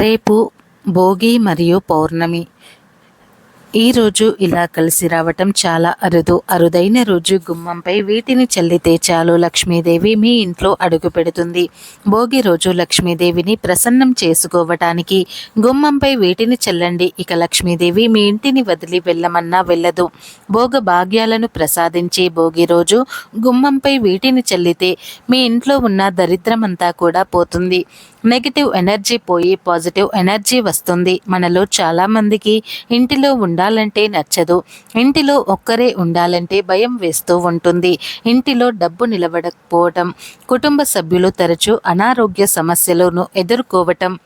రేపు భోగి మరియు పౌర్ణమి. ఈరోజు ఇలా కలిసి రావటం చాలా అరుదు. అరుదైన రోజు గుమ్మంపై వీటిని చల్లితే చాలు. లక్ష్మీదేవి మీ ఇంట్లో అడుగు పెడుతుంది. భోగి రోజు లక్ష్మీదేవిని ప్రసన్నం చేసుకోవటానికి గుమ్మంపై వీటిని చల్లండి. ఇక లక్ష్మీదేవి మీ ఇంటిని వదిలి వెళ్ళమన్నా వెళ్ళదు. భోగ భాగ్యాలను ప్రసాదించే భోగి రోజు గుమ్మంపై వీటిని చల్లితే మీ ఇంట్లో ఉన్న దరిద్రమంతా కూడా పోతుంది. నెగిటివ్ ఎనర్జీ పోయి పాజిటివ్ ఎనర్జీ వస్తుంది. మనలో చాలామందికి ఇంటిలో ఉండాలంటే నచ్చదు. ఇంటిలో ఒక్కరే ఉండాలంటే భయం వేస్తూ ఉంటుంది. ఇంటిలో డబ్బు నిలబడకపోవటం కుటుంబ సభ్యులు తరచూ అనారోగ్య సమస్యలను ఎదుర్కోవటం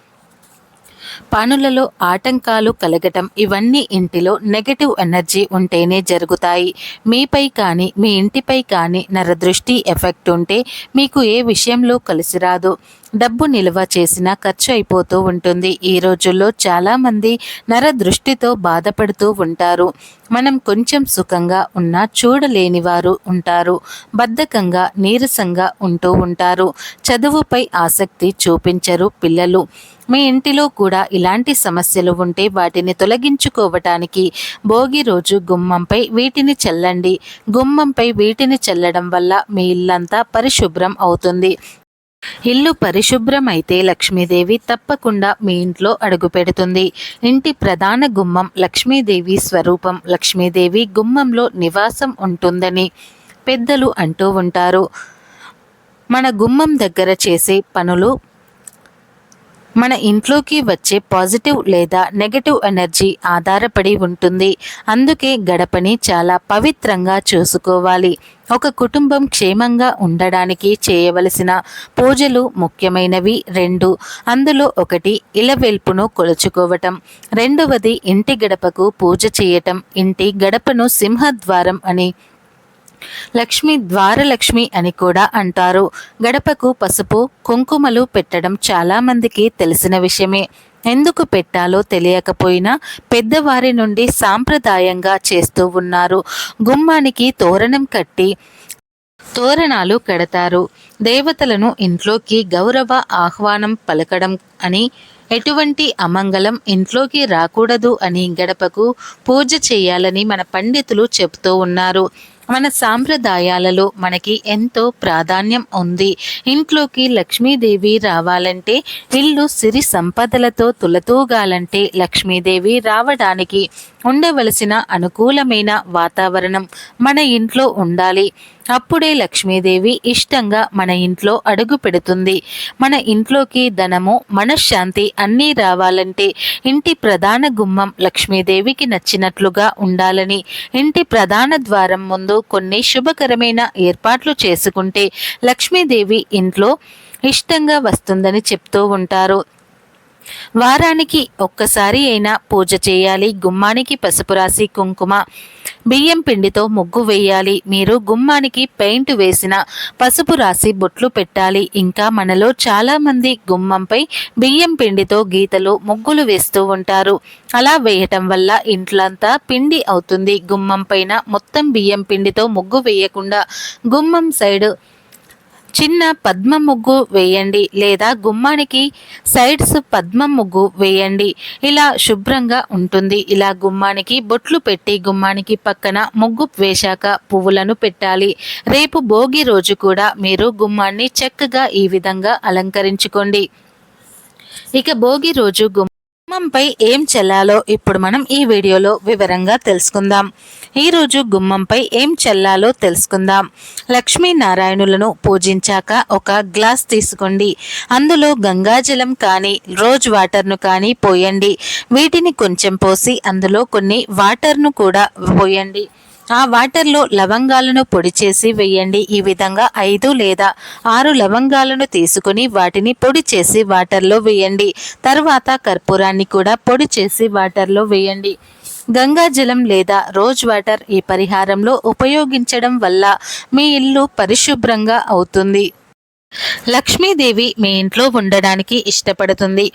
పనులలో ఆటంకాలు కలగటం ఇవన్నీ ఇంటిలో నెగటివ్ ఎనర్జీ ఉంటేనే జరుగుతాయి. మీపై కానీ మీ ఇంటిపై కానీ నరదృష్టి ఎఫెక్ట్ ఉంటే మీకు ఏ విషయంలో కలిసి రాదు. డబ్బు నిల్వ చేసినా ఖర్చు అయిపోతూ ఉంటుంది. ఈ రోజుల్లో చాలామంది నర దృష్టితో బాధపడుతూ ఉంటారు. మనం కొంచెం సుఖంగా ఉన్నా చూడలేని వారు ఉంటారు. బద్ధకంగా నీరసంగా ఉంటూ ఉంటారు. చదువుపై ఆసక్తి చూపించరు పిల్లలు. మీ ఇంటిలో కూడా ఇలాంటి సమస్యలు ఉంటే వాటిని తొలగించుకోవటానికి భోగి రోజు గుమ్మంపై వీటిని చల్లండి. గుమ్మంపై వీటిని చల్లడం వల్ల మీ ఇల్లంతా పరిశుభ్రం అవుతుంది. ఇల్లు పరిశుభ్రమైతే లక్ష్మీదేవి తప్పకుండా మీ ఇంట్లో అడుగుపెడుతుంది ఇంటి ప్రధాన గుమ్మం లక్ష్మీదేవి స్వరూపం. లక్ష్మీదేవి గుమ్మంలో నివాసం ఉంటుందని పెద్దలు అంటూ ఉంటారు. మన గుమ్మం దగ్గర చేసే పనులు మన ఇంట్లోకి వచ్చే పాజిటివ్ లేదా నెగటివ్ ఎనర్జీ ఆధారపడి ఉంటుంది. అందుకే గడపని చాలా పవిత్రంగా చూసుకోవాలి. ఒక కుటుంబం క్షేమంగా ఉండడానికి చేయవలసిన పూజలు ముఖ్యమైనవి రెండు. అందులో ఒకటి ఇలవెల్పును కొలుచుకోవటం. రెండవది ఇంటి గడపకు పూజ చేయటం. ఇంటి గడపను సింహద్వారం అని లక్ష్మి ద్వారలక్ష్మి అని కూడా అంటారు. గడపకు పసుపు కుంకుమలు పెట్టడం చాలామందికి తెలిసిన విషయమే. ఎందుకు పెట్టాలో తెలియకపోయినా పెద్దవారి నుండి సాంప్రదాయంగా చేస్తూ ఉన్నారు. గుమ్మానికి తోరణం కట్టి తోరణాలు కడతారు. దేవతలను ఇంట్లోకి గౌరవ ఆహ్వానం పలకడం అని ఎటువంటి అమంగళం ఇంట్లోకి రాకూడదు అని గడపకు పూజ చేయాలని మన పండితులు చెబుతూ ఉన్నారు. మన సాంప్రదాయాలలో మనకి ఎంతో ప్రాధాన్యం ఉంది. ఇంట్లోకి లక్ష్మీదేవి రావాలంటే ఇల్లు సిరి సంపదలతో తులతూగాలంటే లక్ష్మీదేవి రావడానికి ఉండవలసిన అనుకూలమైన వాతావరణం మన ఇంట్లో ఉండాలి. అప్పుడే లక్ష్మీదేవి ఇష్టంగా మన ఇంట్లో అడుగు పెడుతుంది. మన ఇంట్లోకి ధనము మనశ్శాంతి అన్నీ రావాలంటే ఇంటి ప్రధాన గుమ్మం లక్ష్మీదేవికి నచ్చినట్లుగా ఉండాలని ఇంటి ప్రధాన ద్వారం ముందు కొన్ని శుభకరమైన ఏర్పాట్లు చేసుకుంటే లక్ష్మీదేవి ఇంట్లో ఇష్టంగా వస్తుందని చెప్తూ ఉంటారు. వారానికి ఒక్కసారి అయినా పూజ చేయాలి గుమ్మానికి పసుపు రాసి కుంకుమ బియ్యం పిండితో ముగ్గు వేయాలి. మీరు గుమ్మానికి పెయింట్ వేసిన పసుపు రాసి బొట్లు పెట్టాలి. ఇంకా మనలో చాలామంది గుమ్మంపై బియ్యం పిండితో గీతలు ముగ్గులు వేస్తూ ఉంటారు. అలా వేయటం వల్ల ఇంట్లంతా పిండి అవుతుంది. గుమ్మం పైన మొత్తం బియ్యం పిండితో ముగ్గు వేయకుండా గుమ్మం సైడ్ చిన్న పద్మ ముగ్గు వేయండి లేదా గుమ్మానికి సైడ్స్ పద్మ ముగ్గు వేయండి. ఇలా శుభ్రంగా ఉంటుంది. ఇలా గుమ్మానికి బొట్లు పెట్టి గుమ్మానికి పక్కన ముగ్గు వేశాక పువ్వులను పెట్టాలి. రేపు భోగి రోజు కూడా మీరు గుమ్మాన్ని చక్కగా ఈ విధంగా అలంకరించుకోండి. ఇక భోగి రోజు గుమ్మ గుమ్మంపై ఏం చల్లాలో ఇప్పుడు మనం ఈ వీడియోలో వివరంగా తెలుసుకుందాం. ఈరోజు గుమ్మంపై ఏం చల్లాలో తెలుసుకుందాం. లక్ష్మీనారాయణులను పూజించాక ఒక గ్లాస్ తీసుకోండి. అందులో గంగాజలం కానీ రోజ్ వాటర్ను కానీ పోయండి. వీటిని కొంచెం పోసి అందులో కొన్ని వాటర్ను కూడా పోయండి. ఆ వాటర్లో లవంగాలను పొడి చేసి వేయండి. ఈ విధంగా ఐదు లేదా ఆరు లవంగాలను తీసుకుని వాటిని పొడి చేసి వాటర్లో వేయండి. తర్వాత కర్పూరాన్ని కూడా పొడి చేసి వాటర్లో వేయండి. గంగాజలం లేదా రోజ్ వాటర్ ఈ పరిహారంలో ఉపయోగించడం వల్ల మీ ఇల్లు పరిశుభ్రంగా అవుతుంది. లక్ష్మీదేవి మీ ఇంట్లో ఉండడానికి ఇష్టపడుతుంది.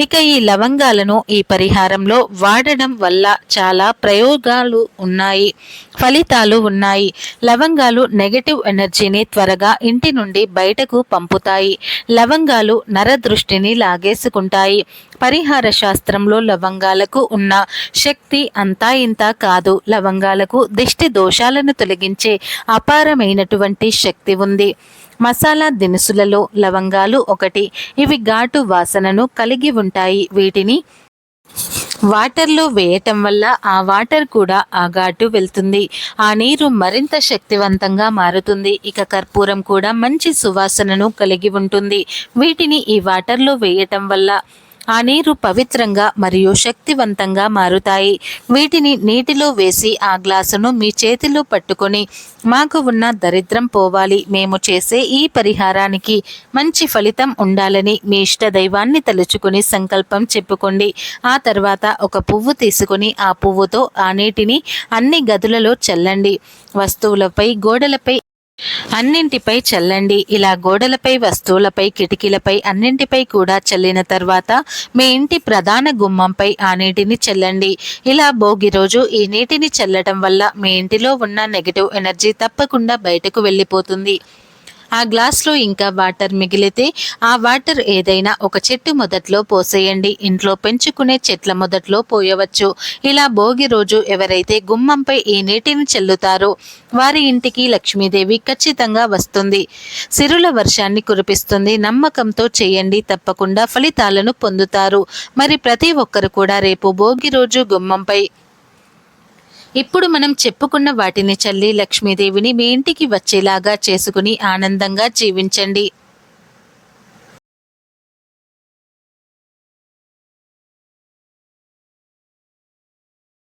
ఇక ఈ లవంగాలను ఈ పరిహారంలో వాడడం వల్ల చాలా ప్రయోగాలు ఉన్నాయి. ఫలితాలు ఉన్నాయి. లవంగాలు నెగటివ్ ఎనర్జీని త్వరగా ఇంటి నుండి బయటకు పంపుతాయి. లవంగాలు నరదృష్టిని లాగేసుకుంటాయి. పరిహార శాస్త్రంలో లవంగాలకు ఉన్న శక్తి అంతా ఇంత కాదు. లవంగాలకు దిష్టి దోషాలను తొలగించే అపారమైనటువంటి శక్తి ఉంది. మసాలా దినుసులలో లవంగాలు ఒకటి. ఇవి ఘాటు వాసనను కలిగి ఉంటాయి. వీటిని వాటర్లో వేయటం వల్ల ఆ వాటర్ కూడా ఆ ఘాటు వెళ్తుంది. ఆ నీరు మరింత శక్తివంతంగా మారుతుంది. ఇక కర్పూరం కూడా మంచి సువాసనను కలిగి ఉంటుంది. వీటిని ఈ వాటర్లో వేయటం వల్ల ఆ నీరు పవిత్రంగా మరియు శక్తివంతంగా మారుతాయి. వీటిని నీటిలో వేసి ఆ గ్లాసును మీ చేతిలో పట్టుకొని మాకు ఉన్న దరిద్రం పోవాలి. మేము చేసే ఈ పరిహారానికి మంచి ఫలితం ఉండాలని మీ ఇష్ట దైవాన్ని తలుచుకుని సంకల్పం చెప్పుకోండి. ఆ తర్వాత ఒక పువ్వు తీసుకుని ఆ పువ్వుతో ఆ నీటిని అన్ని గదులలో చల్లండి. వస్తువులపై గోడలపై అన్నింటిపై చల్లండి. ఇలా గోడలపై వస్తువులపై కిటికీలపై అన్నింటిపై కూడా చల్లిన తర్వాత మీ ఇంటి ప్రధాన గుమ్మంపై ఆ నీటిని చల్లండి. ఇలా భోగి రోజు ఈ నీటిని చల్లటం వల్ల మీ ఇంటిలో ఉన్న నెగిటివ్ ఎనర్జీ తప్పకుండా బయటకు వెళ్ళిపోతుంది. ఆ గ్లాస్లో ఇంకా వాటర్ మిగిలితే ఆ వాటర్ ఏదైనా ఒక చెట్టు మొదట్లో పోసేయండి. ఇంట్లో పెంచుకునే చెట్ల మొదట్లో పోయవచ్చు. ఇలా భోగి రోజు ఎవరైతే గుమ్మంపై ఈ నీటిని చెల్లుతారో వారి ఇంటికి లక్ష్మీదేవి ఖచ్చితంగా వస్తుంది. సిరుల వర్షాన్ని కురిపిస్తుంది. నమ్మకంతో చేయండి. తప్పకుండా ఫలితాలను పొందుతారు. మరి ప్రతి ఒక్కరు కూడా రేపు భోగి రోజు గుమ్మంపై ఇప్పుడు మనం చెప్పుకున్న వాటిని చల్లి లక్ష్మీదేవిని మీ ఇంటికి వచ్చేలాగా చేసుకుని ఆనందంగా జీవించండి.